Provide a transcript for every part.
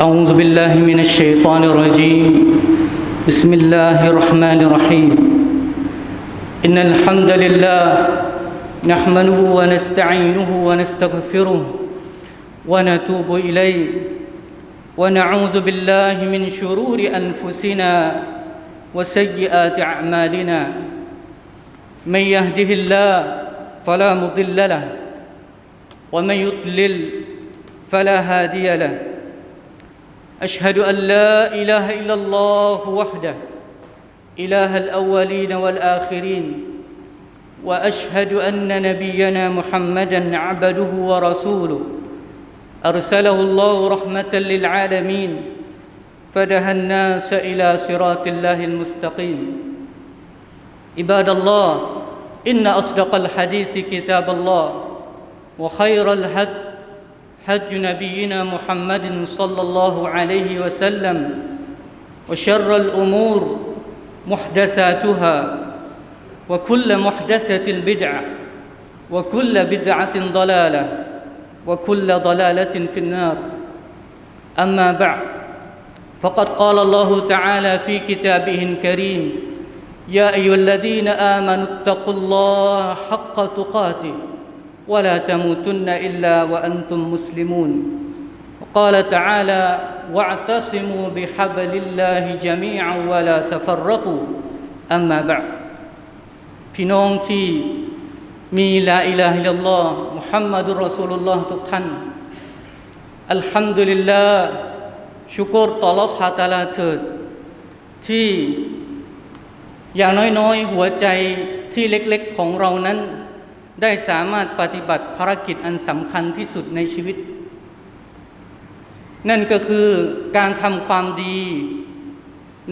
أعوذ بالله من الشيطان الرجيم. بسم الله الرحمن الرحيم. إن الحمد لله نحمده ونستعينه ونستغفره ونتوب إليه. ونعوذ بالله من شرور أنفسنا وسيئات أعمالنا. من يهده الله فلا مضل له ومن يضلل فلا هادي له. أشهد أن لا إله إلا الله وحده إله الأولين والآخرين وأشهد أن نبينا محمدا عبده ورسوله. أرسله الله رحمة للعالمين فدها الناس إلى صراط الله المستقيم. عباد الله إن أصدق الحديث كتاب الله وخير الهدي هدي نبينا محمد صلى الله عليه وسلم وشر الأمور محدثاتها وكل محدثة بدعة وكل بدعة ضلالة وكل ضلالة في النار. أما بعد فقد قال الله تعالى في كتابه الكريم يا أيها الذين آمنوا اتقوا الله حق تقاته ولا تموتن إلا وأنتم مسلمون وقال تعالى واعتصموا بحبل الله جميعا ولا تفرقوا أما بعد พี่น้องที่มีลาอิลาฮิลลอฮ์มุฮัมมัดุลรอซูลุลลอฮ์ทุกท่าน อัลฮัมดุลิลลาห์ชุกรต่อลอสฮาตาลาเถิด ที่อย่างน้อยๆ หัวใจที่เล็กๆของเรานั้น ได้สามารถปฏิบัติภารกิจอันสำคัญที่สุดในชีวิต นั่นก็คือการทำความดี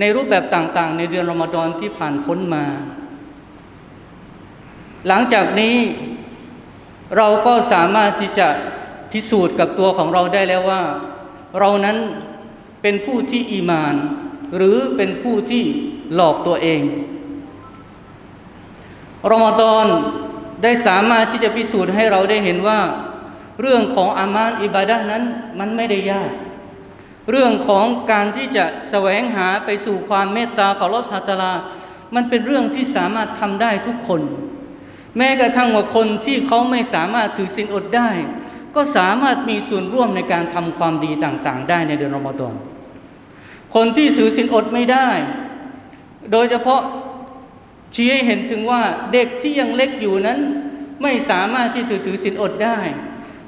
ในรูปแบบต่างๆ ในเดือนรอมฎอนที่ผ่านพ้นมา หลังจากนี้เราก็สามารถที่จะพิสูจน์กับตัวของเราได้แล้วว่า เรานั้นเป็นผู้ที่อีมาน หรือเป็นผู้ที่หลอกตัวเองรอมฎอน ได้สามารถที่จะพิสูจน์ให้เราได้เห็นว่า เรื่องของอามานอิบาดะนั้นมันไม่ได้ยาก เรื่องของการที่จะแสวงหาไปสู่ความเมตตาของลอสฮาตาลา มันเป็นเรื่องที่สามารถทำได้ทุกคน แม้กระทั่งว่าคนที่เขาไม่สามารถถือศีลอดได้ ก็สามารถมีส่วนร่วมในการทำความดีต่างๆ ได้ในเดือนรอมฎอนคนที่ถือศีลอดไม่ได้ โดยเฉพาะ ชี้ให้เห็นถึงว่าเด็กที่ยังเล็กอยู่นั้น ไม่สามารถที่จะถือศีลอดได้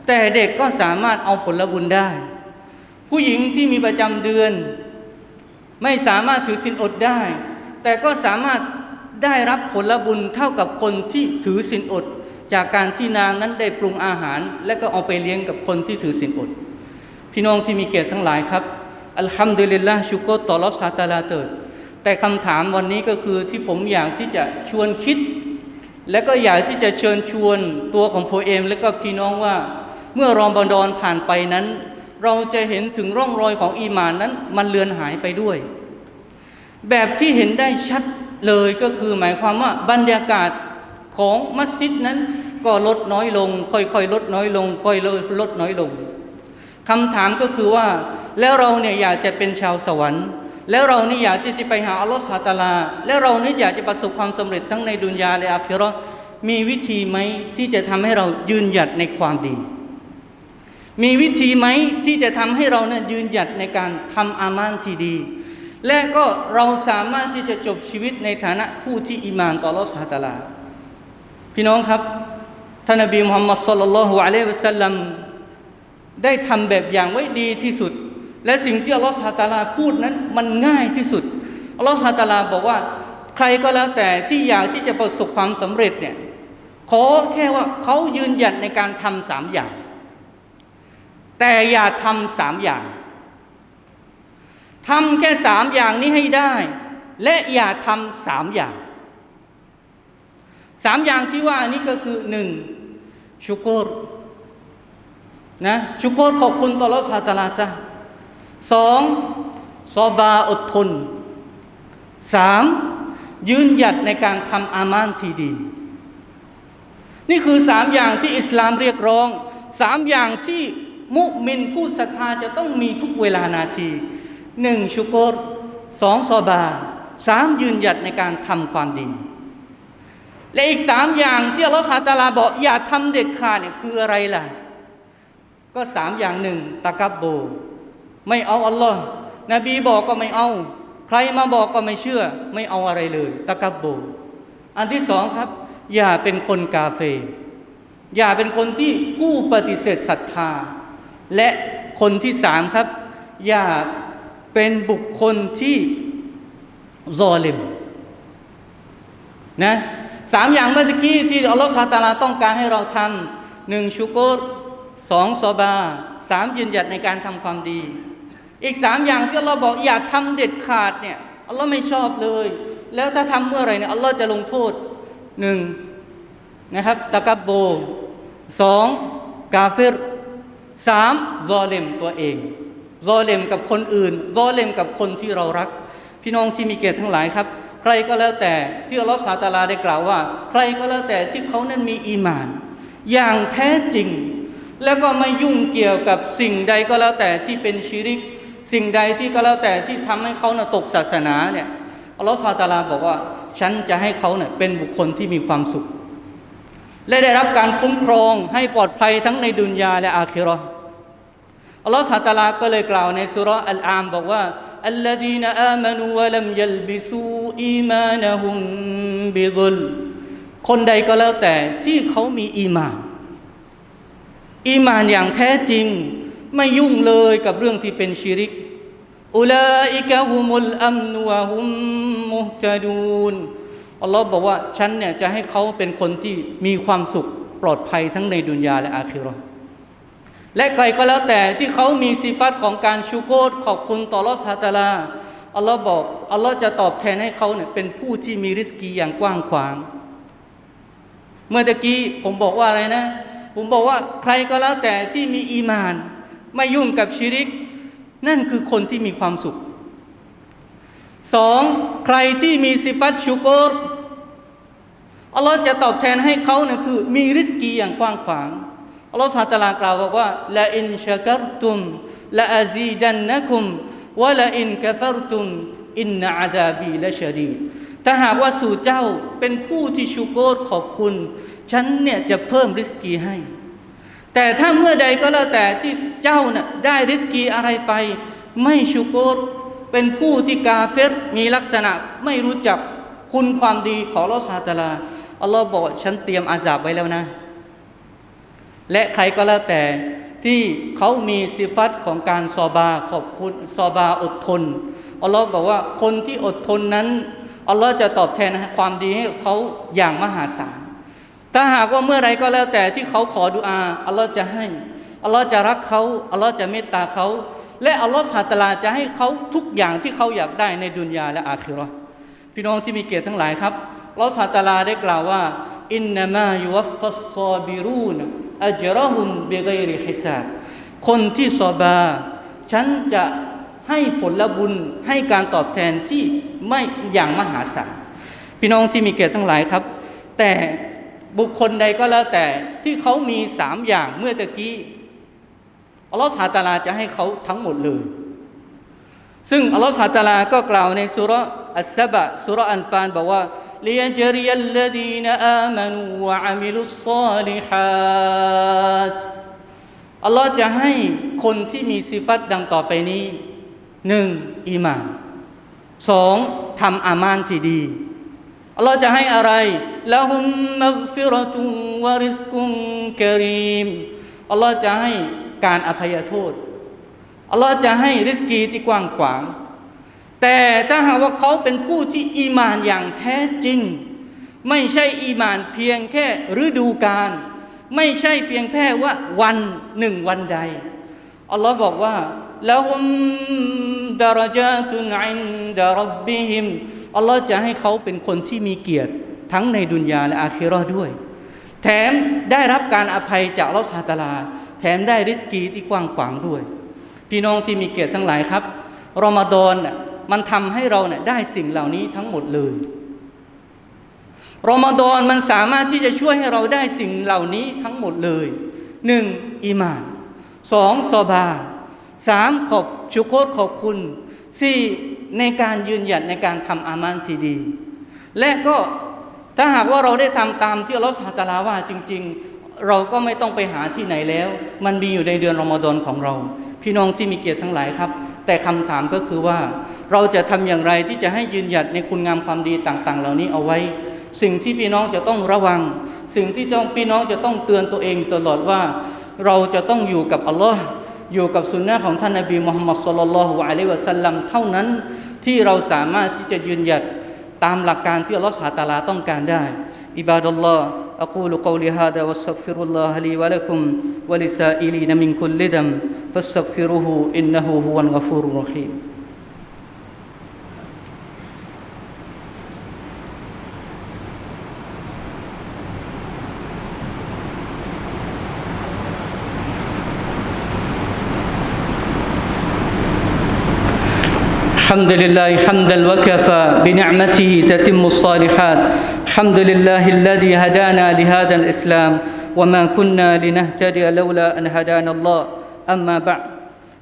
แต่เด็กก็สามารถเอาผลบุญได้ ผู้หญิงที่มีประจำเดือน ไม่สามารถถือศีลอดได้ แต่ก็สามารถได้รับผลบุญเท่ากับคนที่ถือศีลอด จากการที่นางนั้นได้ปรุงอาหาร และก็เอาไปเลี้ยงกับคนที่ถือศีลอด พี่น้องที่มีเกียรติทั้งหลายครับอัลฮัมดุลิลละชุกรต่อลอสฮาตาลาเติด แต่คำถามวันนี้ก็คือที่ผมอยากที่จะชวนคิด และก็อยากที่จะเชิญชวนตัวของโพเอม และก็พี่น้องว่า เมื่อรอมบอนดอนผ่านไปนั้น เราจะเห็นถึงร่องรอยของอีมานนั้นมันเลือนหายไปด้วย แบบที่เห็นได้ชัดเลยก็คือหมายความว่าบรรยากาศของมัสยิดนั้นก็ลดน้อยลง ค่อยๆลดน้อยลง ค่อยลดน้อยลงคำถามก็คือว่าแล้วเราเนี่ยอยากจะเป็นชาวสวรรค์ แล้วเรานี่อยากจะไปหาอัลลอฮฺสุตาลา และเรานี่อยากจะประสบความสำเร็จทั้งในดุนยาและอาคิรอมีวิธีไหมที่จะทำให้เรายืนหยัดในความดี มีวิธีไหมที่จะทำให้เราเนี่ยยืนหยัดในการทำอามานที่ดี และก็เราสามารถที่จะจบชีวิตในฐานะผู้ที่อิมานต่ออัลลอฮฺสุตาลา พี่น้องครับท่านนบีมุฮัมมัดสุลลัลลอฮุอะลัยฮิวะสัลลัมได้ทำแบบอย่างไว้ดีที่สุด และสิ่งที่อัลลอฮฺสฮาตาลาพูดนั้นมันง่ายที่สุดอัลลอฮฺสฮาตาลาบอกว่าใครก็แล้วแต่ที่อยากที่จะประสบความสำเร็จเนี่ยขอแค่ว่าเขายืนหยัดในการทำสามอย่าง แต่อย่าทำสามอย่างทำแค่สามอย่างนี้ให้ได้ และอย่าทำสามอย่างสามอย่างที่ว่านี้ก็คือหนึ่งชุกรนะชุกรขอบคุณต่ออัลลอฮฺสฮาตาลาซะ สองซอบาอดทนสามยืนหยัดในการทำอามานที่ดี นี่คือสามอย่างที่อิสลามเรียกร้องสามอย่างที่มุมินผู้ศรัทธาจะต้องมีทุกเวลานาทีหนึ่งชุกรสองซอบาสามยืนหยัดในการทำความดี และอีกสามอย่างที่อัลลอฮฺสุบฮาตาลาบอกอย่าทำเด็ดขาดเนี่ยคืออะไรล่ะ ก็สามอย่างหนึ่งตะกับโบ ไม่เอาอัลลอฮ์นบีบอกก็ไม่เอา ใครมาบอกก็ไม่เชื่อ ไม่เอาอะไรเลย ตะกับโบอันที่สองครับ อย่าเป็นคนกาเฟ อย่าเป็นคนที่ผู้ปฏิเสธศรัทธา และคนที่สามครับ อย่าเป็นบุคคลที่ซอลิมนะสามอย่างเมื่อกี้ที่อัลลอฮฺสุบฮาตาลาต้องการให้เราทำหนึ่งชุกรสองซอบาสามยืนหยัดในการทำความดี อีกสามอย่างที่อัลลอฮ์บอกอย่าทำเด็ดขาดเนี่ยอัลลอฮ์ไม่ชอบเลย แล้วถ้าทำเมื่อไรเนี่ยอัลลอฮ์จะลงโทษหนึ่งนะครับตะกับโบสองกาเฟรสามซอเลมตัวเองซอเลมกับคนอื่นซอเลมกับคนที่เรารัก พี่น้องที่มีเกียรติทั้งหลายครับ ใครก็แล้วแต่ที่อัลลอฮฺสาตาลาได้กล่าวว่า ใครก็แล้วแต่ที่เขานั้นมีอีมาน อย่างแท้จริง แล้วก็ไม่ยุ่งเกี่ยวกับสิ่งใดก็แล้วแต่ที่เป็นชิริก สิ่งใดที่ก็แล้วแต่ที่ทำให้เขาน่ะตกศาสนาเนี่ยอัลลอฮฺสาตาลาบอกว่า ฉันจะให้เขาเนี่ยเป็นบุคคลที่มีความสุข และได้รับการคุ้มครองให้ปลอดภัยทั้งในดุนยาและอาคิราะห์อัลลอฮฺสาตาลาก็เลยกล่าวในสุรอัลอามบอกว่าอัลลดีนอามานูวะลัมยัลบิซูอีมานะฮุมบิซุลคนใดก็แล้วแต่ที่เขามีอีมาน อีมานอย่างแท้จริง ไม่ยุ่งเลยกับเรื่องที่เป็นชิริกอุลาอิกะฮุมุลอัมนุวะฮุมมุฮตะดูนอัลลอฮ์บอกว่าฉันเนี่ยจะให้เขาเป็นคนที่มีความสุขปลอดภัยทั้งในดุนยาและอาคิราะห์และใครก็แล้วแต่ที่เขามีสิฟัตของการชูโกรขอบคุณต่อลอสฮาตาลาอัลลอฮ์บอกอัลลอฮ์จะตอบแทนให้เขาเนี่ยเป็นผู้ที่มีริสกีอย่างกว้างขวาง เมื่อตะกี้ผมบอกว่าอะไรนะ ผมบอกว่าใครก็แล้วแต่ที่มีอีมาน ไม่ยุ่งกับชิริก นั่นคือคนที่มีความสุขสองใครที่มีสิฟัตชุกรอัลลอฮ์จะตอบแทนให้เขาเนี่ยคือ มีริสกีอย่างกว้างขวางอัลลอฮ์สาตลากล่าวบอกว่าละอินชักรตุมละอาซีดันนะคุมวะละอินกะฟรตุมอินนะอาดาบีละชดีถ้าหากว่าสู่เจ้าเป็นผู้ที่ชูโกรขอบคุณ ฉันเนี่ยจะเพิ่มริสกีให้ แต่ถ้าเมื่อใดก็แล้วแต่ที่เจ้าน่ะได้ริสกีอะไรไป ไม่ชูโกรเป็นผู้ที่กาเฟรมีลักษณะไม่รู้จักคุณความดีของลลอฮฺซาตาลาอัลลอฮ์บอกฉันเตรียมอาซาบไว้แล้วนะ และใครก็แล้วแต่ที่เขามีสิฟัตของการซอบาขอบคุณซอบาอดทนอัลลอฮ์บอกว่าคนที่อดทนนั้นอัลลอฮ์จะตอบแทนความดีให้กับเขาอย่างมหาศาล ถ้าหากว่าเมื่อไรก็แล้วแต่ที่เขาขอดุอาอัลลอฮ์จะให้อัลลอฮ์จะรักเขาอัลลอฮ์จะเมตตาเขาและอัลลอฮ์สาตลาจะให้เขาทุกอย่างที่เขาอยากได้ในดุนยาและอาคิราะห์พี่น้องที่มีเกียรติทั้งหลายครับอัลลอฮ์สาตลาได้กล่าวว่าอินนามายุวัฟฟัสซอบิรูนอัจรอฮุมบิไกริฮิซาบคนที่ซอบา ฉันจะให้ผลบุญให้การตอบแทนที่ไม่อย่างมหาศาลพี่น้องที่มีเกียรติทั้งหลายครับ แต่ บุคคลใดก็แล้วแต่ที่เขามีสามอย่างเมื่อตะกี้อัลลอฮฺสาตาลาจะให้เขาทั้งหมดเลย ซึ่งอัลลอฮฺสาตาลาก็กล่าวในสุรอัสซบะสุรอันฟานบอกว่าเลียนจริยัลลดีนอามานวะอามิลุสซาลิฮัดอัลลอฮ์จะให้คนที่มีสิฟัตดังต่อไปนี้หนึ่งอีมานสองทำอามานที่ดี อัลลอฮ์จะให้อะไรละหุมมักฟิรตุวะริสกุมกรีมอัลลอฮ์จะให้การอภัยโทษอัลลอฮ์จะให้ริสกีที่กว้างขวาง แต่ถ้าหากว่าเขาเป็นผู้ที่อีมานอย่างแท้จริง ไม่ใช่อีมานเพียงแค่ฤดูกาลไม่ใช่เพียงแค่ว่าวันหนึ่งวันใดอัลลอฮ์บอกว่าละหุมดารจาตุนอินดารบบิฮิม อัลลอฮ์จะให้เขาเป็นคนที่มีเกียรติทั้งในดุนยาและอาคิราะห์ด้วย แถมได้รับการอภัยจากลลอฮ์ซาตาลา แถมได้ริสกีที่กว้างขวางด้วย พี่น้องที่มีเกียรติทั้งหลายครับรอมฎอนน่ะมันทำให้เราเนี่ยได้สิ่งเหล่านี้ทั้งหมดเลยรอมฎอนมันสามารถที่จะช่วยให้เราได้สิ่งเหล่านี้ทั้งหมดเลยหนึ่งอีมานสองซอบาสามขอบชุกโคตขอบคุณสี่ ในการยืนหยัดในการทำอามานที่ดี และก็ถ้าหากว่าเราได้ทำตามที่อัลลอฮฺสาตาลาว่าจริง ๆ เราก็ไม่ต้องไปหาที่ไหนแล้ว มันมีอยู่ในเดือนรอมฎอนของเรา พี่น้องที่มีเกียรติทั้งหลายครับ แต่คำถามก็คือว่า เราจะทำอย่างไรที่จะให้ยืนหยัดในคุณงามความดีต่าง ๆ เหล่านี้เอาไว้ สิ่งที่พี่น้องจะต้องระวัง สิ่งที่พี่น้องจะต้องเตือนตัวเองตลอดว่า เราจะต้องอยู่กับอัลลอฮ์ อยู่กับสุนนะของท่านนบีมุฮัมมัดสุลลัลลอฮุอะลัยฮิวะสัลลัมเท่านั้นที่เราสามารถที่จะยืนหยัดตามหลักการที่อัลลอฮ์สุบฮานะฮูวะตะอาลาต้องการได้ อิบาดัลลอฮ์ أقول قولي هذا واستغفر الله لي ولكم ولسائلين من كل ذنب فاستغفروه إنه هو الغفور الرحيم الحمد لله حمدا وكفى بنعمته تتم الصالحات الحمد لله الذي هدانا لهذا الإسلام وما كنا لنهتدي لولا أن هدانا الله أما بعد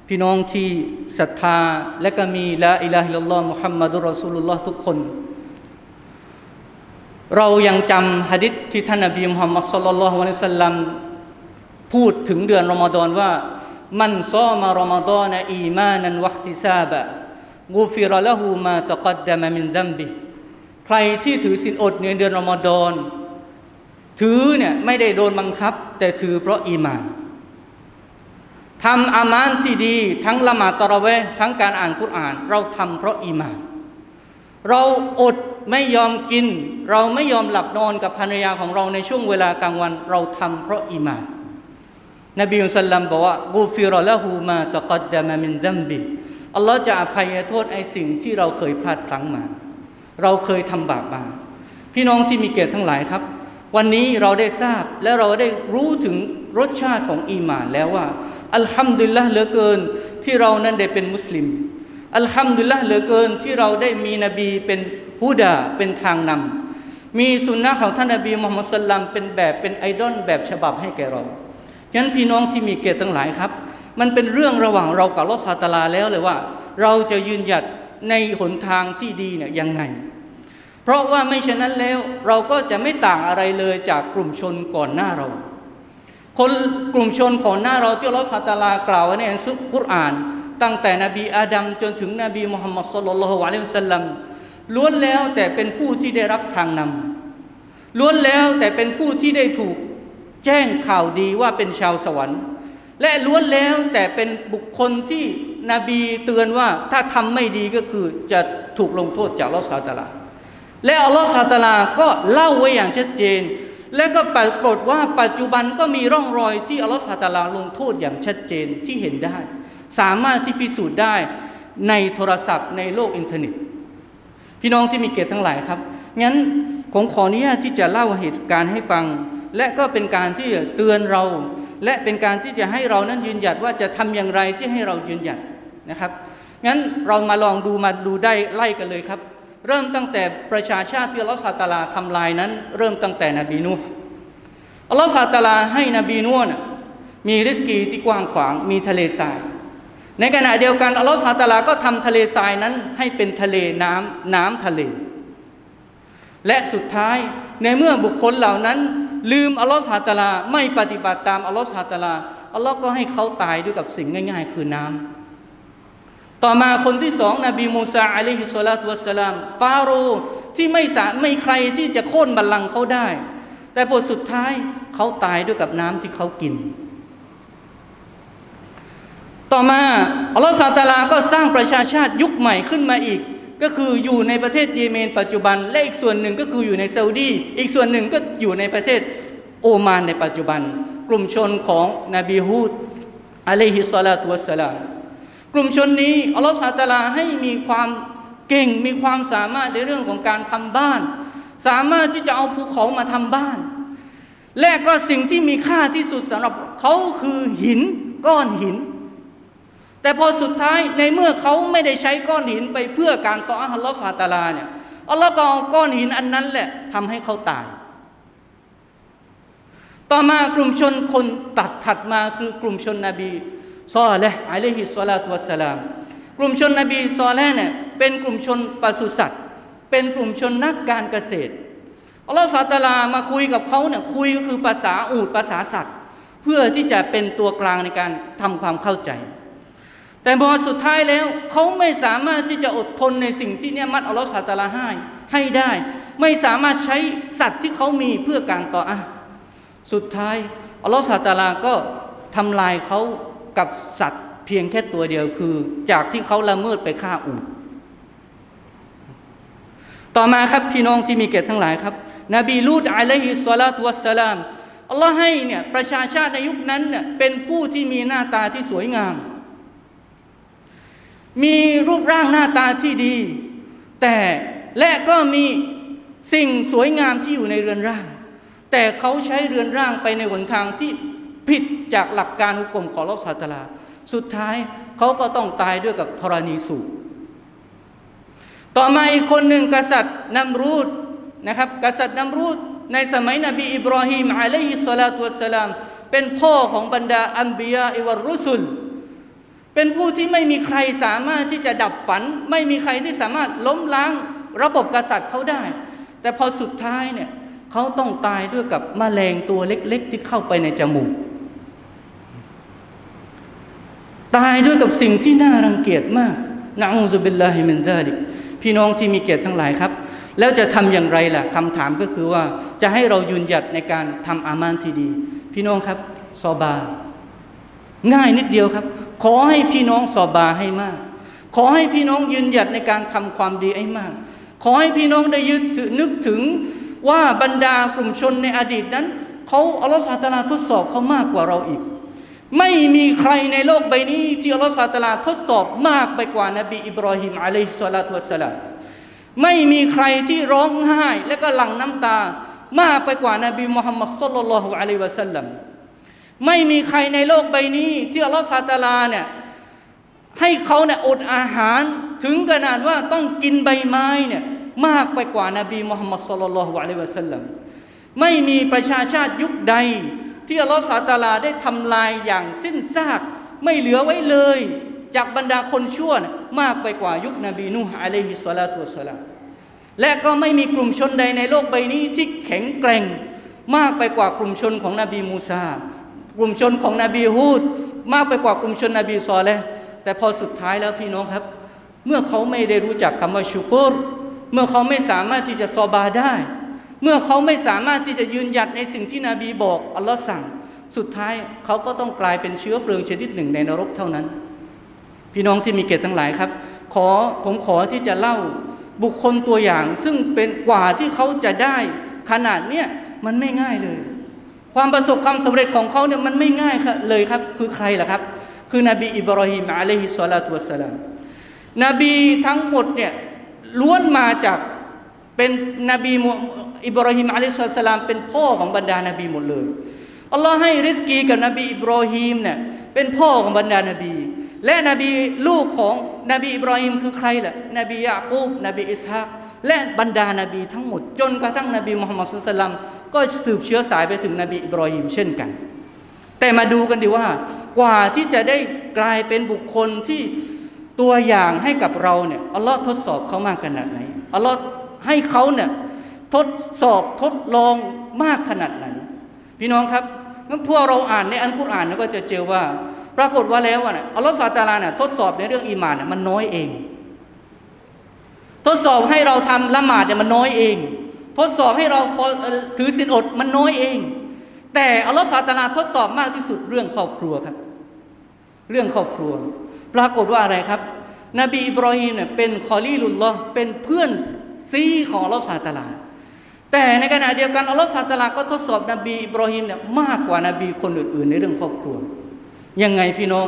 พี่น้องที่ศรัทธาและก็มีละอิลาฮิลลอฮ์มุฮัมมัดุลรอซูลุลลอฮ์ทุกคน เรายังจำหะดิษที่ท่านนบีมุฮัมมัดสุลลัลลอฮุอะลัยฮิวะสัลลัมพูดถึงเดือนรอมฎอนว่า มันซอมารอมฎอนอีมานันวัติซาบะ กูฟิรละหูมาตะกัดดามามินซัมบิใครที่ถือศีลอดในเดือนรอมฎอนถือเนี่ยไม่ได้โดนบังคับ แต่ถือเพราะอีมานทำอามานที่ดี ทั้งละหมาดตะระเวทั้งการอ่านกุรอาน เราทำเพราะอีมาน เราอดไม่ยอมกิน เราไม่ยอมหลับนอนกับภรรยาของเราในช่วงเวลากลางวัน เราทำเพราะอีมาน นบีมุสลิมบอกว่ากูฟิรละหูมาตะกัดดามามินซัมบิ อัลลอฮ์จะอภัยโทษไอ้สิ่งที่เราเคยพลาดพลั้งมา เราเคยทำบาปมา พี่น้องที่มีเกียรติทั้งหลายครับ วันนี้เราได้ทราบและเราได้รู้ถึงรสชาติของอีหมานแล้วว่า อัลฮัมดุลิลละเหลือเกินที่เรานั้นได้เป็นมุสลิม อัลฮัมดุลิลละเหลือเกินที่เราได้มีนบีเป็นฮุดาเป็นทางนำมีสุนนะของท่านนบีมุฮัมมัดสลัมเป็นแบบเป็นไอดอลแบบฉบับให้แก่เราฉะนั้นพี่น้องที่มีเกียรติทั้งหลายครับ มันเป็นเรื่องระหว่างเรากับลอสซาตาลาแล้วเลยว่า เราจะยืนหยัดในหนทางที่ดีเนี่ยยังไง เพราะว่าไม่เช่นนั้นแล้วเราก็จะไม่ต่างอะไรเลยจากกลุ่มชนก่อนหน้าเรา คนกลุ่มชนก่อนหน้าเราที่ลอสซาตาลากล่าวไว้ในสุกุรอาน ตั้งแต่นบีอาดัมจนถึงนบีมุฮัมมัดสุลลัลฮวะลัยฮิวสัลลัมล้วนแล้วแต่เป็นผู้ที่ได้รับทางนำล้วนแล้วแต่เป็นผู้ที่ได้ถูกแจ้งข่าวดีว่าเป็นชาวสวรรค์ และล้วนแล้วแต่เป็นบุคคลที่นบีเตือนว่าถ้าทำไม่ดีก็คือจะถูกลงโทษจากอัลลอฮฺซาตาลา และอัลลอฮฺซาตาลาก็เล่าไว้อย่างชัดเจน และก็ปรากฏว่าปัจจุบันก็มีร่องรอยที่อัลลอฮฺซาตาลาลงโทษอย่างชัดเจนที่เห็นได้ สามารถที่พิสูจน์ได้ในโทรศัพท์ในโลกอินเทอร์เน็ต พี่น้องที่มีเกียรติทั้งหลายครับ งั้นผมขออนุญาตที่จะเล่าเหตุการณ์ให้ฟัง และก็เป็นการที่เตือนเรา และเป็นการที่จะให้เรานั้นยืนหยัดว่าจะทำอย่างไรที่ให้เรายืนหยัดนะครับงั้นเรามาลองดูมาดูได้ไล่กันเลยครับ เริ่มตั้งแต่ประชาชาติที่อัลลอฮฺซาตาลาทำลายนั้น เริ่มตั้งแต่นบีนูอัลลอฮฺซาตาลาให้นบีนูนะมีริสกีที่กว้างขวางมีทะเลทราย ในขณะเดียวกันอัลลอฮฺซาตาลาก็ทำทะเลทรายนั้นให้เป็นทะเลน้ำน้ำทะเล และสุดท้ายในเมื่อบุคคลเหล่านั้น ลืมอัลลอฮฺซาตาลาไม่ปฏิบัติตามอัลลอฮฺซาตาลาอัลลอฮ์ก็ให้เขาตายด้วยกับสิ่งง่าย ๆ คือน้ำต่อมาคนที่สองนบีมูซาอะลัยฮิสสลาตุวสลามฟาโรห์ที่ไม่สาไม่ใครที่จะโค่นบัลลังก์เขาได้ แต่ผลสุดท้ายเขาตายด้วยกับน้ำที่เขากิน ต่อมาอัลลอฮฺซาตาลาก็สร้างประชาชาติยุคใหม่ขึ้นมาอีก ก็คืออยู่ในประเทศเยเมน ปัจจุบัน และอีกส่วนหนึ่งก็คืออยู่ในซาอุดีอีกส่วนหนึ่งก็อยู่ในประเทศโอมานในปัจจุบัน กลุ่มชนของนบีฮูดอะลัยฮิสสลาตุวสลามกลุ่มชนนี้อัลลอฮฺสุบฮาตาลาให้มีความเก่งมีความสามารถในเรื่องของการทำบ้าน สามารถที่จะเอาภูเขามาทำบ้าน และก็สิ่งที่มีค่าที่สุดสำหรับเขาคือหินก้อนหิน แต่พอสุดท้ายในเมื่อเขาไม่ได้ใช้ก้อนหินไปเพื่อการต่ออัลลอฮฺสาตาลาเนี่ยอัลลอฮ์ก็เอาก้อนหินอันนั้นแหละทำให้เขาตาย ต่อมากลุ่มชนคนตัดถัดมาคือกลุ่มชนนบีซอเลห์อะลัยฮิสซาลาตุวัสสลาม กลุ่มชนนบีซอเลห์เนี่ยเป็นกลุ่มชนปศุสัตว์ เป็นกลุ่มชนนักการเกษตรอัลลอฮฺสุลตาลามาคุยกับเขาเนี่ยคุยก็คือภาษาอูดภาษาสัตว์ เพื่อที่จะเป็นตัวกลางในการทำความเข้าใจ แต่พอสุดท้ายแล้วเขาไม่สามารถที่จะอดทนในสิ่งที่เนี่ยมัดอัลลอฮฺสุลตาลาให้ให้ได้ ไม่สามารถใช้สัตว์ที่เขามีเพื่อการต่ออะสุดท้ายอัลลอฮฺสุลตาลาก็ทำลายเขากับสัตว์เพียงแค่ตัวเดียวคือ จากที่เขาละเมิดไปฆ่าอูฐต่อมาครับพี่น้องที่มีเกียรติทั้งหลายครับ นบีลูดอะลัยฮิสซาลาตุวัสสลามอัลลอฮ์ให้เนี่ยประชาชาติในยุคนั้นเนี่ยเป็นผู้ที่มีหน้าตาที่สวยงาม มีรูปร่างหน้าตาที่ดี แต่และก็มีสิ่งสวยงามที่อยู่ในเรือนร่าง แต่เขาใช้เรือนร่างไปในหนทางที่ผิดจากหลักการหุกลมของลอสาตลา สุดท้ายเขาก็ต้องตายด้วยกับธรณีสูบต่อมาอีกคนหนึ่งกษัตริย์นัมรูดนะครับ กษัตริย์นัมรูดในสมัยนบีอิบราฮิมอะลัยฮิสสลาตุวสสลามเป็นพ่อของบรรดาอัมบียาอิวรุสุล เป็นผู้ที่ไม่มีใครสามารถที่จะดับฝัน ไม่มีใครที่สามารถล้มล้างระบบกษัตริย์เขาได้ แต่พอสุดท้ายเนี่ยเขาต้องตายด้วยกับมแมลงตัวเล็ก ๆ ที่เข้าไปในจมูก ตายด้วยกับสิ่งที่น่ารังเกียจมากนะอูซุบิลลาฮิมินซาลิกพี่น้องที่มีเกียรติทั้งหลายครับ แล้วจะทำอย่างไรล่ะคำถามก็คือว่าจะให้เรายืนหยัดในการทำอามานที่ดี พี่น้องครับซอบา ง่ายนิดเดียวครับ ขอให้พี่น้องสอบบาให้มาก ขอให้พี่น้องยืนหยัดในการทำความดีให้มาก ขอให้พี่น้องได้ยึดถือนึกถึงว่าบรรดากลุ่มชนในอดีตนั้นเขาอัลลอฮฺสัตลาทดสอบเขามากกว่าเราอีก ไม่มีใครในโลกใบนี้ที่อัลลอฮฺสัตลาทดสอบมากไปกว่านบีอิบราฮิมอะลัยฮิสสลาตุสลามไม่มีใครที่ร้องไห้ และก็หลั่งน้ำตามากไปกว่านบีมุฮัมมัดสุลลัลลอฮุอะลัยวะสัลลัม ไม่มีใครในโลกใบนี้ ที่อัลลอฮฺซาตาลาเนี่ยให้เขาเนี่ยอดอาหาร ถึงขนาดว่าต้องกินใบไม้เนี่ยมากไปกว่านาบีมุฮัมมัดสุลลัลลอฮุอะลัยวะสัลลัมไม่มีประชาชาติยุคใด ที่อัลลอฮฺซาตาลาได้ทำลายอย่างสิ้นซาก ไม่เหลือไว้เลย จากบรรดาคนชั่วนะมากไปกว่ายุคนบีนูฮ์อะลัยฮิสซาลาตุวสลามและก็ไม่มีกลุ่มชนใดในโลกใบนี้ที่แข็งแกร่งมากไปกว่ากลุ่มชนของนบีมูซา กลุ่มชนของนบีฮูดมากไปกว่ากลุ่มชนนบีซอเลห์แต่พอสุดท้ายแล้วพี่น้องครับ เมื่อเขาไม่ได้รู้จักคำว่าชุกุรเมื่อเขาไม่สามารถที่จะซอบาได้ เมื่อเขาไม่สามารถที่จะยืนหยัดในสิ่งที่นบีบอกอัลลอฮ์สั่ง สุดท้ายเขาก็ต้องกลายเป็นเชื้อเพลิงชนิดหนึ่งในนรกเท่านั้น พี่น้องที่มีเกียรติทั้งหลายครับ ขอผมขอที่จะเล่าบุคคลตัวอย่าง ซึ่งเป็นกว่าที่เขาจะได้ขนาดเนี้ยมันไม่ง่ายเลย ความประสบความสำเร็จของเขาเนี่ยมันไม่ง่ายเลยครับ คือใครล่ะครับ คือนบีอิบราฮิมอะลัยฮิสซาลาตุวสลามนบีทั้งหมดเนี่ยล้วนมาจากเป็นนบีอิบราฮิมอะลัยฮิสสลามเป็นพ่อของบรรดานาบีหมดเลยอัลลอฮ์ให้ริสกีกับนบีอิบราฮิมเนี่ยเป็นพ่อของบรรดานาบี และนบีลูกของนบีอิบราฮิมคือใครล่ะนบียะกูบนบีอิสฮาก และบรรดานาบีทั้งหมด จนกระทั่งนบีมุฮัมมัดสุลตัลลัมก็สืบเชื้อสายไปถึงนบีอิบราฮิมเช่นกัน แต่มาดูกันดีว่ากว่าที่จะได้กลายเป็นบุคคลที่ตัวอย่างให้กับเราเนี่ยอัลลอฮ์ทดสอบเขามากขนาดไหนอัลลอฮ์ให้เขาเนี่ยทดสอบทดลองมากขนาดไหนพี่น้องครับเมื่อพวกเราอ่านในอันกุรอานเราก็จะเจอว่า ปรากฏว่าแล้วอะอัลลอฮ์สุลตาราเนี่ยทดสอบในเรื่องอีมานน่ะมันน้อยเอง ทดสอบให้เราทำละหมาดเนี่ยมันน้อยเอง ทดสอบให้เราถือศีลอดมันน้อยเอง แต่อัลลอฮ์สุลตาราทดสอบมากที่สุดเรื่องครอบครัวครับ เรื่องครอบครัว ปรากฏว่าอะไรครับ นบีอิบรอฮิมเนี่ยเป็นคอลีลุลลอฮ์เป็นเพื่อนซีของอัลลอฮ์ซาตาลา แต่ในขณะเดียวกันอัลลอฮ์ซาตาลาก็ทดสอบนบีอิบรอฮิมเนี่ยมากกว่านบีคนอื่นๆ ในเรื่องครอบครัว ยังไงพี่น้อง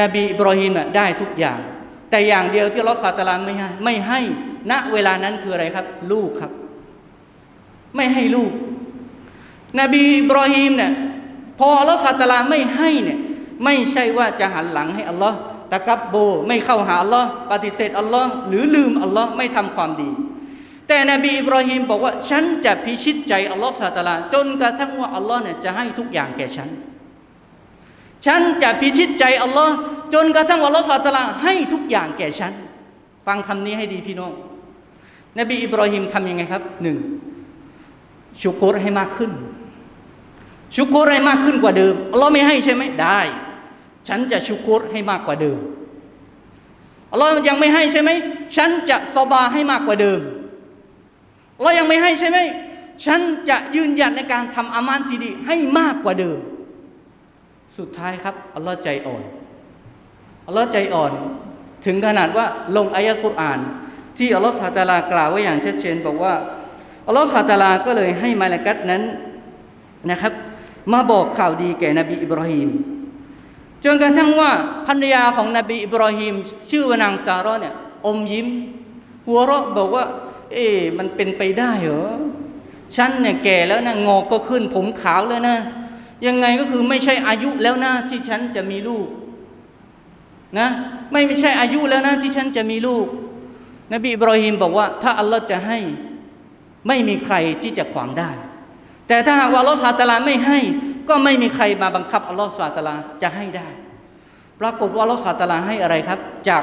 นบีอิบรอฮิมเนี่ยได้ทุกอย่าง แต่อย่างเดียวที่อัลลอฮ์ซาตาลาไม่ให้ไม่ให้ณเวลานั้นคืออะไรครับ ลูกครับ ไม่ให้ลูก นบีอิบรอฮิมเนี่ยพออัลลอฮ์ซาตาลาไม่ให้เนี่ยไม่ใช่ว่าจะหันหลังให้อัลลอฮ์ตะกับโบไม่เข้าหาอัลลอฮ์ปฏิเสธอัลลอฮ์หรือลืมอัลลอฮ์ไม่ทำความดี แต่นบีอิบราฮิมบอกว่าฉันจะพิชิตใจอัลลอฮฺสุลตาราจนกระทั่งว่าอัลลอฮ์เนี่ยจะให้ทุกอย่างแก่ฉัน ฉันจะพิชิตใจอัลลอฮ์จนกระทั่งอัลลอฮฺสุลตาราให้ทุกอย่างแก่ฉัน ฟังคำนี้ให้ดีพี่น้อง นบีอิบราฮิมทำยังไงครับหนึ่งชุกรให้มากขึ้น ชุกรให้มากขึ้นกว่าเดิมอัลลอฮ์ไม่ให้ใช่ไหมได้ ฉันจะชุกรให้มากกว่าเดิมอัลลอฮ์ยังไม่ให้ใช่ไหมฉันจะซอบาให้มากกว่าเดิมอัลลอฮ์ยังไม่ให้ใช่ไหมฉันจะยืนหยัดในการทำอามานที่ดีให้มากกว่าเดิม สุดท้ายครับอัลลอฮ์ใจอ่อนอัลลอฮ์ใจอ่อน ถึงขนาดว่าลงอายะกุรอาน ที่อัลลอฮ์สุลตาลากล่าวไว้อย่างชัดเจนบอกว่าอัลลอฮ์สุลตาลาก็เลยให้มาลากัตนั้นนะครับ มาบอกข่าวดีแก่นบีอิบราฮิมจนกระทั่งว่าภรรยาของนบีอิบราฮิมชื่อว่านางซาร่อเนี่ยอมยิ้ม หัวเราะบอกว่า เอ๊ะมันเป็นไปได้เหรอฉันเนี่ยแก่แล้วนะงอกก็ขึ้นผมขาวแล้วนะ ยังไงก็คือไม่ใช่อายุแล้วนะที่ฉันจะมีลูกนะไม่ไม่ใช่อายุแล้วนะที่ฉันจะมีลูก นบีอิบราฮิมบอกว่า ถ้าอัลลอฮ์จะให้ไม่มีใครที่จะขวางได้ แต่ถ้าหากว่าอัลลอฮ์สุลตาลาไม่ให้ ก็ไม่มีใครมาบังคับอัลลอฮ์สุลตาลาจะให้ได้ ปรากฏว่าอัลลอฮ์สุลตาลาให้อะไรครับ จาก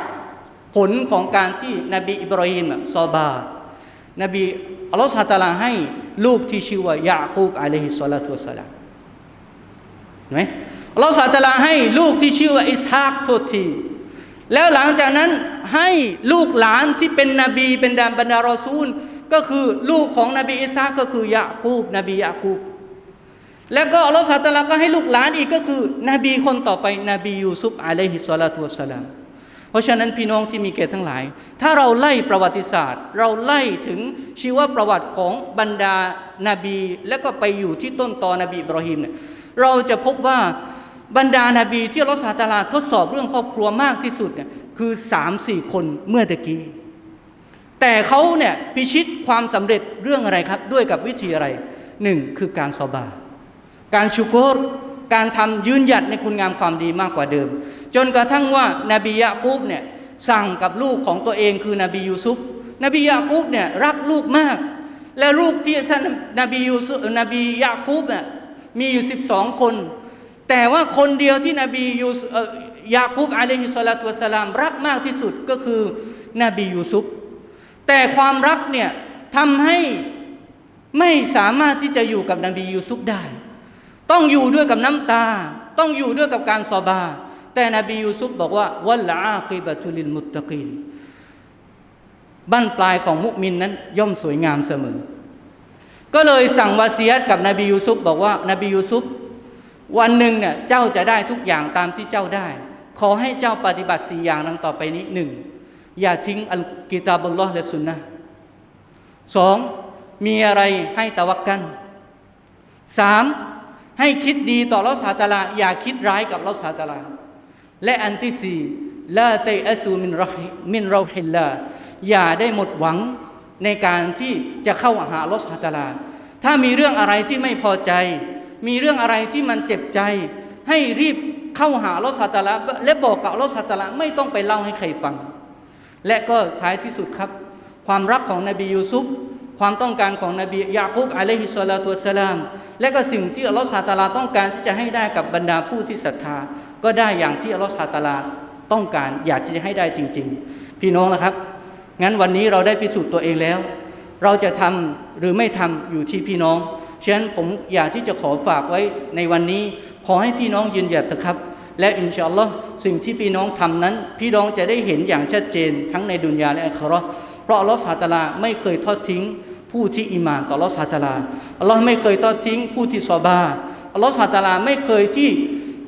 ผลของการที่นบีอิบราฮิมซอบานบีอัลลอฮฺสุลตาลาให้ลูกที่ชื่อว่ายาคูบอะลัยฮิสซาลาตุสลาม ไหมอัลลอฮฺสุลตลาให้ลูกที่ชื่อว่าอิสฮากโทษที แล้วหลังจากนั้นให้ลูกหลานที่เป็นนบีเป็นดานบรรดารอซูล ก็คือลูกของนบีอิสฮากก็คือยาคูบนบียาคูบแล้วก็อัลลอฮฺสุลตลาก็ให้ลูกหลานอีกก็คือ นบีคนต่อไปนบียูซุฟอะลัยฮิสซาลาตุวสลามเพราะฉะนั้นพี่น้องที่มีเกียรติทั้งหลาย ถ้าเราไล่ประวัติศาสตร์ เราไล่ถึงชีวประวัติของบรรดานาบี แล้วก็ไปอยู่ที่ต้นตอนบีอิบราฮิมเนี่ย เราจะพบว่าบรรดานาบีที่อัลลอฮฺสาตาลาทดสอบเรื่องครอบครัวมากที่สุดเนี่ยคือสามสี่คนเมื่อตะกี้ แต่เขาเนี่ยพิชิตความสำเร็จเรื่องอะไรครับ ด้วยกับวิธีอะไรหนึ่งคือการสอบา การชุกรการทำยืนหยัดในคุณงามความดีมากกว่าเดิม จนกระทั่งว่านาบียะกูบเนี่ยสั่งกับลูกของตัวเองคือนบียูซุฟนบียะกูบเนี่ยรักลูกมาก และลูกที่ท่านนบียูซุนบียะกูบเนี่ย มีอยู่สิบสองคน แต่ว่าคนเดียวที่นบียูยากูบอะลัยฮิสซาลาตุวสลามรักมากที่สุดก็คือนบียูซุฟแต่ความรักเนี่ยทำให้ไม่สามารถที่จะอยู่กับนบียูซุฟได้ ต้องอยู่ด้วยกับน้ำตา ต้องอยู่ด้วยกับการซอบา แต่นบียูซุฟบอกว่าวัลอากิบะตุลิลมุตตะกีนบั้นปลายของมุมินนั้นย่อมสวยงามเสมอ ก็เลยสั่งวาเซียตกับนบียูซุฟบอกว่านบียูซุฟวันหนึ่งเนี่ยเจ้าจะได้ทุกอย่างตามที่เจ้าได้ ขอให้เจ้าปฏิบัติสี่อย่างดังต่อไปนี้หนึ่งอย่าทิ้งอัลกิตาบุลลอฮ์และสุนนะสองมีอะไรให้ตะวักกันสามให้คิดดีต่อเราสาตาลา อย่าคิดร้ายกับเราสาตาลา และอันที่สี่ลาเตอสูมินรหิมินเราฮิลลาอย่าได้หมดหวัง ในการที่จะเข้าหาลอสาตาลา ถ้ามีเรื่องอะไรที่ไม่พอใจ มีเรื่องอะไรที่มันเจ็บใจ ให้รีบเข้าหาลอสาตาลา และบอกกับลอสาตาลาไม่ต้องไปเล่าให้ใครฟัง และก็ท้ายที่สุดครับ ความรักของนบียูซุฟความต้องการของนบียากุบอะลัยฮิสซาลาตุสลาม และก็สิ่งที่อัลลอฮฺซาตาลาต้องการที่จะให้ได้กับบรรดาผู้ที่ศรัทธา ก็ได้อย่างที่อัลลอฮฺซาตาลาต้องการอยากที่จะให้ได้จริง ๆ พี่น้องนะครับ งั้นวันนี้เราได้พิสูจน์ตัวเองแล้ว เราจะทำหรือไม่ทำอยู่ที่พี่น้อง ฉะนั้นผมอยากที่จะขอฝากไว้ในวันนี้ ขอให้พี่น้องยืนหยัดนะครับ และอินชาอัลลอฮ์สิ่งที่พี่น้องทำนั้น พี่น้องจะได้เห็นอย่างชัดเจนทั้งในดุนยาและอัคราเพราะอัลลอฮ์ซาตลาไม่เคยทอดทิ้งผู้ที่อิมานต่ออัลลอฮ์ซาตลาอัลลอฮ์ไม่เคยทอดทิ้งผู้ที่ซอบาอัลลอฮ์ซาตลาไม่เคยที่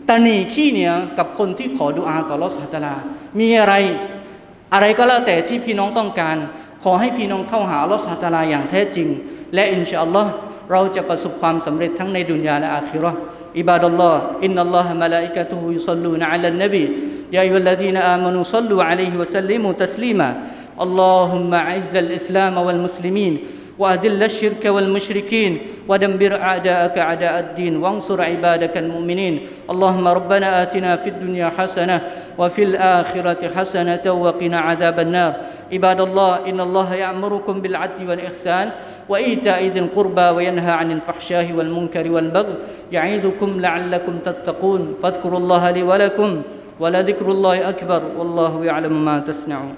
ตนีขี้เหนียวกับคนที่ขอดุอาต่ออัลลอฮ์ซาตลา มีอะไร อะไรก็แล้วแต่ที่พี่น้องต้องการ ขอให้พี่น้องเข้าหาลอสฮาตลาอย่างแท้จริง และอินชาอัลลอฮ์เราจะประสบความสำเร็จทั้งในดุนยาและอาคิรออิบาดัลลอฮ์อินนัลลอฮ์มะลาอิกะตุฮุยซัลลูนอะลันนบียาอัยยุลลดีนอามานุซัลลูอะลัยฮิวะซัลลิมุตัสลีมาอัลลอฮุมมะอิซซัลอิสลามวัลมุสลิมีน وأذل الشرك والمشركين ودمر أعداءك أعداء الدين وانصر عبادك المؤمنين. اللهم ربنا آتنا في الدنيا حسنة وفي الآخرة حسنة وقنا عذاب النار. عباد الله إن الله يأمركم بالعدل والإحسان وإيتاء ذي القربى وينهى عن الفحشاء والمنكر والبغي يعظكم لعلكم تتقون. فاذكروا الله لي ولكم ولذكر الله أكبر. والله يعلم ما تصنعون.